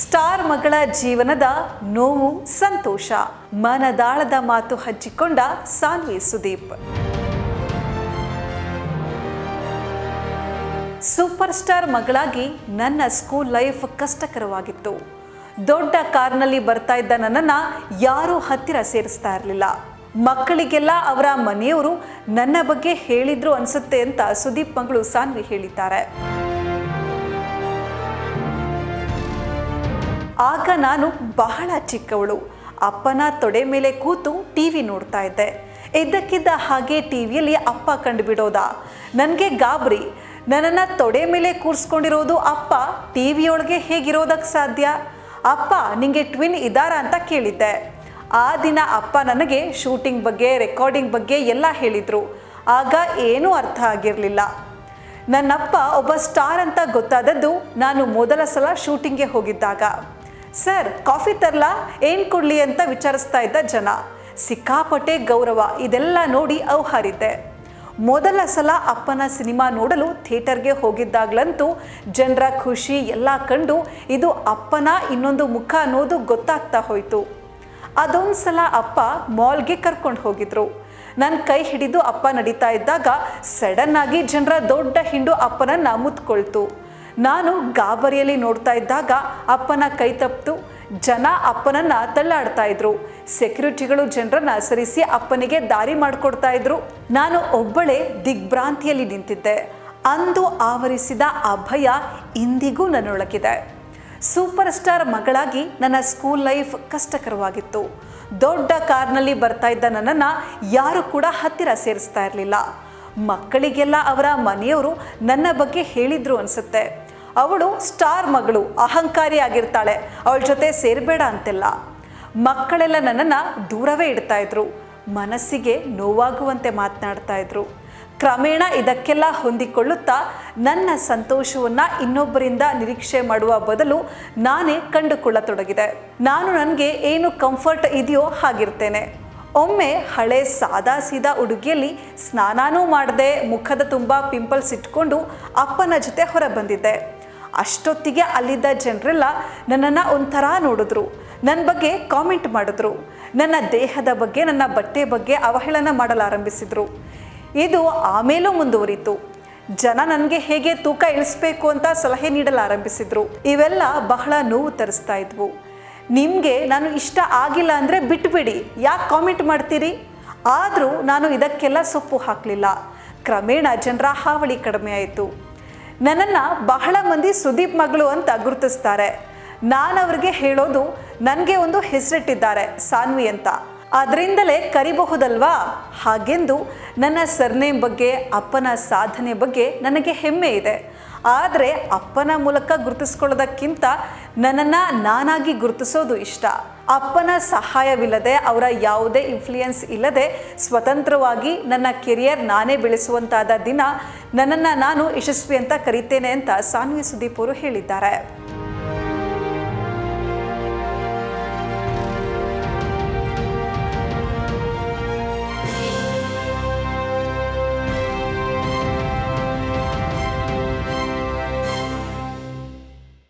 Star ಮಗಳ ಜೀವನದ ನೋವು, ಸಂತೋಷ. ಮನದಾಳದ ಮಾತು ಹಚ್ಚಿಕೊಂಡ ಸಾನ್ವಿ ಸುದೀಪ್. ಸೂಪರ್ ಸ್ಟಾರ್ ಮಗಳಾಗಿ ನನ್ನ ಸ್ಕೂಲ್ ಲೈಫ್ ಕಷ್ಟಕರವಾಗಿತ್ತು. ದೊಡ್ಡ ಕಾರ್ನಲ್ಲಿ ಬರ್ತಾ ಇದ್ದ ನನ್ನನ್ನು ಯಾರೂ ಹತ್ತಿರ ಸೇರಿಸ್ತಾ ಇರಲಿಲ್ಲ. ಮಕ್ಕಳಿಗೆಲ್ಲ ಅವರ ಮನೆಯವರು ನನ್ನ ಬಗ್ಗೆ ಹೇಳಿದ್ರು ಅನ್ಸುತ್ತೆ ಅಂತ ಸುದೀಪ್ ಮಗಳು ಸಾನ್ವಿ ಹೇಳಿದ್ದಾರೆ. ಆಗ ನಾನು ಬಹಳ ಚಿಕ್ಕವಳು. ಅಪ್ಪನ ತೊಡೆ ಮೇಲೆ ಕೂತು ಟಿ ವಿ ನೋಡ್ತಾ ಇದ್ದೆ. ಇದ್ದಕ್ಕಿದ್ದ ಹಾಗೆ ಟಿ ವಿಯಲ್ಲಿ ಅಪ್ಪ ಕಂಡುಬಿಡೋದ? ನನಗೆ ಗಾಬರಿ. ನನ್ನನ್ನು ತೊಡೆ ಮೇಲೆ ಕೂರಿಸ್ಕೊಂಡಿರೋದು ಅಪ್ಪ ಟಿ ವಿಯೊಳಗೆ ಹೇಗಿರೋದಕ್ಕೆ ಸಾಧ್ಯ? ಅಪ್ಪ ನಿಮಗೆ ಟ್ವಿನ್ ಇದ್ದಾರಾ ಅಂತ ಕೇಳಿದ್ದೆ. ಆ ದಿನ ಅಪ್ಪ ನನಗೆ ಶೂಟಿಂಗ್ ಬಗ್ಗೆ, ರೆಕಾರ್ಡಿಂಗ್ ಬಗ್ಗೆ ಎಲ್ಲ ಹೇಳಿದರು. ಆಗ ಏನೂ ಅರ್ಥ ಆಗಿರಲಿಲ್ಲ. ನನ್ನಪ್ಪ ಒಬ್ಬ ಸ್ಟಾರ್ ಅಂತ ಗೊತ್ತಾದದ್ದು ನಾನು ಮೊದಲ ಸಲ ಶೂಟಿಂಗ್ಗೆ ಹೋಗಿದ್ದಾಗ. ಸರ್, ಕಾಫಿ ತರಲಾ? ಏನು ಕೊಡಲಿ ಅಂತ ವಿಚಾರಿಸ್ತಾ ಇದ್ದ ಜನ. ಸಿಕ್ಕಾಪಟ್ಟೆ ಗೌರವ, ಇದೆಲ್ಲ ನೋಡಿ ಅವಹಾರಿದ್ದೆ. ಮೊದಲ ಸಲ ಅಪ್ಪನ ಸಿನಿಮಾ ನೋಡಲು ಥಿಯೇಟರ್ಗೆ ಹೋಗಿದ್ದಾಗ್ಲಂತೂ ಜನರ ಖುಷಿ ಎಲ್ಲ ಕಂಡು ಇದು ಅಪ್ಪನ ಇನ್ನೊಂದು ಮುಖ ಅನ್ನೋದು ಗೊತ್ತಾಗ್ತಾ ಹೋಯಿತು. ಅದೊಂದು ಸಲ ಅಪ್ಪ ಮಾಲ್ಗೆ ಕರ್ಕೊಂಡು ಹೋಗಿದ್ರು. ನನ್ನ ಕೈ ಹಿಡಿದು ಅಪ್ಪ ನಡೀತಾ ಇದ್ದಾಗ ಸಡನ್ನಾಗಿ ಜನರ ದೊಡ್ಡ ಹಿಂಡು ಅಪ್ಪನನ್ನು ಮುತ್ಕೊಳ್ತು. ನಾನು ಗಾಬರಿಯಲ್ಲಿ ನೋಡ್ತಾ ಇದ್ದಾಗ ಅಪ್ಪನ ಕೈ ತಪ್ಪಿತು. ಜನ ಅಪ್ಪನನ್ನ ತಳ್ಳಾಡ್ತಾ ಇದ್ರು. ಸೆಕ್ಯೂರಿಟಿಗಳು ಜನರನ್ನ ಸರಿಸಿ ಅಪ್ಪನಿಗೆ ದಾರಿ ಮಾಡಿಕೊಡ್ತಾ ಇದ್ರು. ನಾನು ಒಬ್ಬಳೇ ದಿಗ್ಭ್ರಾಂತಿಯಲ್ಲಿ ನಿಂತಿದ್ದೆ. ಅಂದು ಆವರಿಸಿದ ಆ ಭಯ ಇಂದಿಗೂ ನನ್ನೊಳಗಿದೆ. ಸೂಪರ್ ಸ್ಟಾರ್ ಮಗಳಾಗಿ ನನ್ನ ಸ್ಕೂಲ್ ಲೈಫ್ ಕಷ್ಟಕರವಾಗಿತ್ತು. ದೊಡ್ಡ ಕಾರ್ನಲ್ಲಿ ಬರ್ತಾ ಇದ್ದ ನನ್ನನ್ನು ಯಾರು ಕೂಡ ಹತ್ತಿರ ಸೇರಿಸ್ತಾ ಇರಲಿಲ್ಲ. ಮಕ್ಕಳಿಗೆಲ್ಲ ಅವರ ಮನೆಯವರು ನನ್ನ ಬಗ್ಗೆ ಹೇಳಿದ್ರು ಅನಿಸುತ್ತೆ. ಅವಳು ಸ್ಟಾರ್ ಮಗಳು, ಅಹಂಕಾರಿ ಆಗಿರ್ತಾಳೆ. ಅವಳ ಜೊತೆ ಸೇರಬೇಡ ಅಂತೆಲ್ಲ. ಮಕ್ಕಳೆಲ್ಲ ನನ್ನನ್ನು ದೂರವೇ ಇಡ್ತಾ ಇದ್ರು. ಮನಸ್ಸಿಗೆ ನೋವಾಗುವಂತೆ ಮಾತನಾಡ್ತಾ ಇದ್ರು. ಕ್ರಮೇಣ ಇದಕ್ಕೆಲ್ಲ ಹೊಂದಿಕೊಳ್ಳುತ್ತಾ ನನ್ನ ಸಂತೋಷವನ್ನು ಇನ್ನೊಬ್ಬರಿಂದ ನಿರೀಕ್ಷೆ ಮಾಡುವ ಬದಲು ನಾನೇ ಕಂಡುಕೊಳ್ಳತೊಡಗಿದೆ. ನಾನು ನನಗೆ ಏನು ಕಂಫರ್ಟ್ ಇದೆಯೋ ಹಾಗಿರ್ತೇನೆ. ಒಮ್ಮೆ ಹಳೆ ಸಾದಾ ಸೀದಾ ಉಡುಗೆಯಲ್ಲಿ ಸ್ನಾನಾನೂ ಮಾಡದೆ ಮುಖದ ತುಂಬ ಪಿಂಪಲ್ಸ್ ಇಟ್ಕೊಂಡು ಅಪ್ಪನ ಜೊತೆ ಹೊರ ಬಂದಿದ್ದೆ ಅಷ್ಟೊತ್ತಿಗೆ ಅಲ್ಲಿದ್ದ ಜನರೆಲ್ಲ ನನ್ನನ್ನು ಒಂಥರ ನೋಡಿದ್ರು. ನನ್ನ ಬಗ್ಗೆ ಕಾಮೆಂಟ್ ಮಾಡಿದ್ರು. ನನ್ನ ದೇಹದ ಬಗ್ಗೆ, ನನ್ನ ಬಟ್ಟೆ ಬಗ್ಗೆ ಅವಹೇಳನ ಮಾಡಲಾರಂಭಿಸಿದರು. ಇದು ಆಮೇಲೂ ಮುಂದುವರಿತು. ಜನ ನನಗೆ ಹೇಗೆ ತೂಕ ಇಳಿಸ್ಬೇಕು ಅಂತ ಸಲಹೆ ನೀಡಲಾರಂಭಿಸಿದ್ರು. ಇವೆಲ್ಲ ಬಹಳ ನೋವು ತರಿಸ್ತಾ ಇದ್ವು. ನಿಮಗೆ ನಾನು ಇಷ್ಟ ಆಗಿಲ್ಲ ಅಂದರೆ ಬಿಟ್ಬಿಡಿ. ಯಾಕೆ ಕಾಮೆಂಟ್ ಮಾಡ್ತೀರಿ? ಆದರೂ ನಾನು ಇದಕ್ಕೆಲ್ಲ ಸೊಪ್ಪು ಹಾಕಲಿಲ್ಲ. ಕ್ರಮೇಣ ಜನರ ಹಾವಳಿ ಕಡಿಮೆ ಆಯಿತು. ನನ್ನನ್ನು ಬಹಳ ಮಂದಿ ಸುದೀಪ್ ಮಗಳು ಅಂತ ಗುರುತಿಸ್ತಾರೆ. ನಾನು ಅವ್ರಿಗೆ ಹೇಳೋದು, ನನಗೆ ಒಂದು ಹೆಸರಿಟ್ಟಿದ್ದಾರೆ ಸಾನ್ವಿ ಅಂತ. ಅದರಿಂದಲೇ ಕರಿಬಹುದಲ್ವಾ? ಹಾಗೆಂದು ನನ್ನ ಸರ್ನೇಮ್ ಬಗ್ಗೆ, ಅಪ್ಪನ ಸಾಧನೆ ಬಗ್ಗೆ ನನಗೆ ಹೆಮ್ಮೆ ಇದೆ. ಆದರೆ ಅಪ್ಪನ ಮೂಲಕ ಗುರುತಿಸ್ಕೊಳ್ಳೋದಕ್ಕಿಂತ ನನ್ನನ್ನು ನಾನಾಗಿ ಗುರುತಿಸೋದು ಇಷ್ಟ. ಅಪ್ಪನ ಸಹಾಯವಿಲ್ಲದೆ, ಅವರ ಯಾವುದೇ ಇನ್ಫ್ಲೂಯೆನ್ಸ್ ಇಲ್ಲದೆ ಸ್ವತಂತ್ರವಾಗಿ ನನ್ನ ಕೆರಿಯರ್ ನಾನೇ ಬೆಳೆಸುವಂತಾದ ದಿನ ನನ್ನನ್ನು ನಾನು ಯಶಸ್ವಿ ಅಂತ ಕರೀತೇನೆ ಅಂತ ಸಾನ್ವಿ ಸುದೀಪ್ ಅವರು ಹೇಳಿದ್ದಾರೆ.